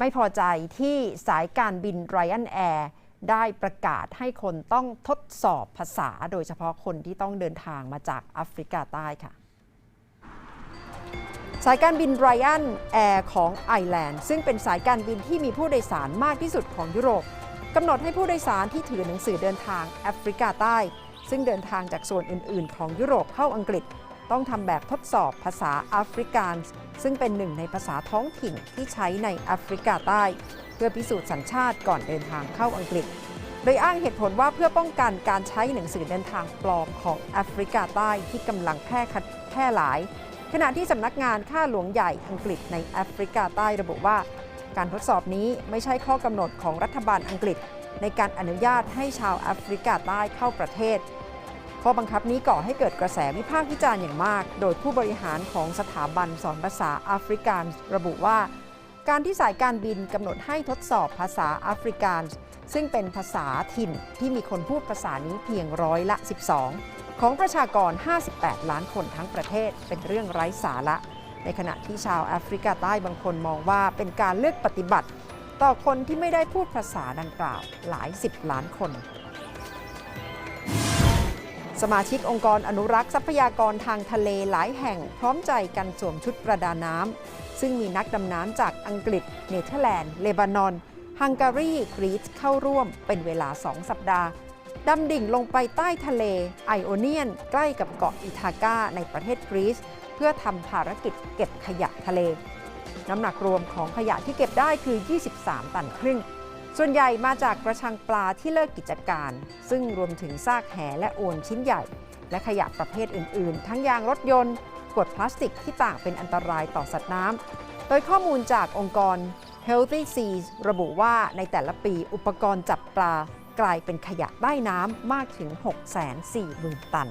ไม่พอใจที่สายการบิน Ryan Air ได้ประกาศให้คนต้องทดสอบภาษา โดยเฉพาะคนที่ต้องเดินทางมาจากแอฟริกาใต้ค่ะ สายการบิน Ryan Air ของไอร์แลนด์ซึ่งเป็นสายการบินที่มีผู้โดยสารมากที่สุดของยุโรปกำหนดให้ผู้โดยสารที่ถือหนังสือเดินทางแอฟริกาใต้ ซึ่งเดินทางจากส่วนอื่น ๆ ของยุโรปเข้าอังกฤษ ต้องทำแบบทดสอบภาษาแอฟริกันซึ่งเป็นหนึ่งในภาษาท้องถิ่นที่ใช้ในแอฟริกาใต้ เพื่อพิสูจน์สัญชาติก่อนเดินทางเข้าอังกฤษ โดยอ้างเหตุผลว่าเพื่อป้องกันการใช้หนังสือเดินทางปลอมของแอฟริกาใต้ที่กำลังแพร่แพร่หลาย ขณะที่สำนักงานข้าหลวงใหญ่อังกฤษในแอฟริกาใต้ระบุว่า การทดสอบนี้ไม่ใช่ข้อกำหนดของรัฐบาลอังกฤษ ในการอนุญาตให้ชาวแอฟริกาใต้เข้าประเทศ ข้อบังคับนี้ก่อให้เกิดกระแสวิพากษ์วิจารณ์อย่างมาก โดยผู้บริหารของสถาบันสอนภาษาแอฟริกันระบุว่า การที่สายการบินกำหนดให้ทดสอบภาษาแอฟริกันซึ่งเป็นภาษาถิ่นที่มีคนพูดภาษานี้เพียงร้อยละ 12 ของประชากร 58 ล้านคนทั้งประเทศเป็นเรื่องไร้สาระ ในขณะที่ชาวแอฟริกาใต้บางคนมองว่าเป็นการเลือกปฏิบัติ ต่อคนที่ไม่ได้พูดภาษาดังกล่าวหลายสิบล้านคน สมาชิกองค์กรอนุรักษ์ทรัพยากรทางทะเลหลายแห่งพร้อมใจกันสวมชุดประดาน้ำ ซึ่งมีนักดำน้ำจากอังกฤษ เนเธอร์แลนด์ เลบานอน ฮังการีกรีซเข้าร่วมเป็นเวลา 2 สัปดาห์ ดำดิ่งลงไปใต้ทะเลไอโอเนียน ใกล้กับเกาะอิทากาในประเทศกรีซ เพื่อทำภารกิจเก็บขยะทะเล น้ำหนักรวมของขยะที่เก็บได้คือ 23 ตันครึ่ง ส่วนใหญ่มาจากกระชังปลาที่เลิกกิจการ ซึ่งรวมถึงซากแหและโอนชิ้นใหญ่ และขยะประเภทอื่น ๆ ทั้งยางรถยนต์ขวดพลาสติกที่ต่างเป็นอันตรายต่อสัตว์น้ำ โดยข้อมูลจากองค์กร Healthy Seas ระบุว่าในแต่ละปีอุปกรณ์จับปลากลายเป็นขยะใต้น้ำมากถึง 640,000 ตัน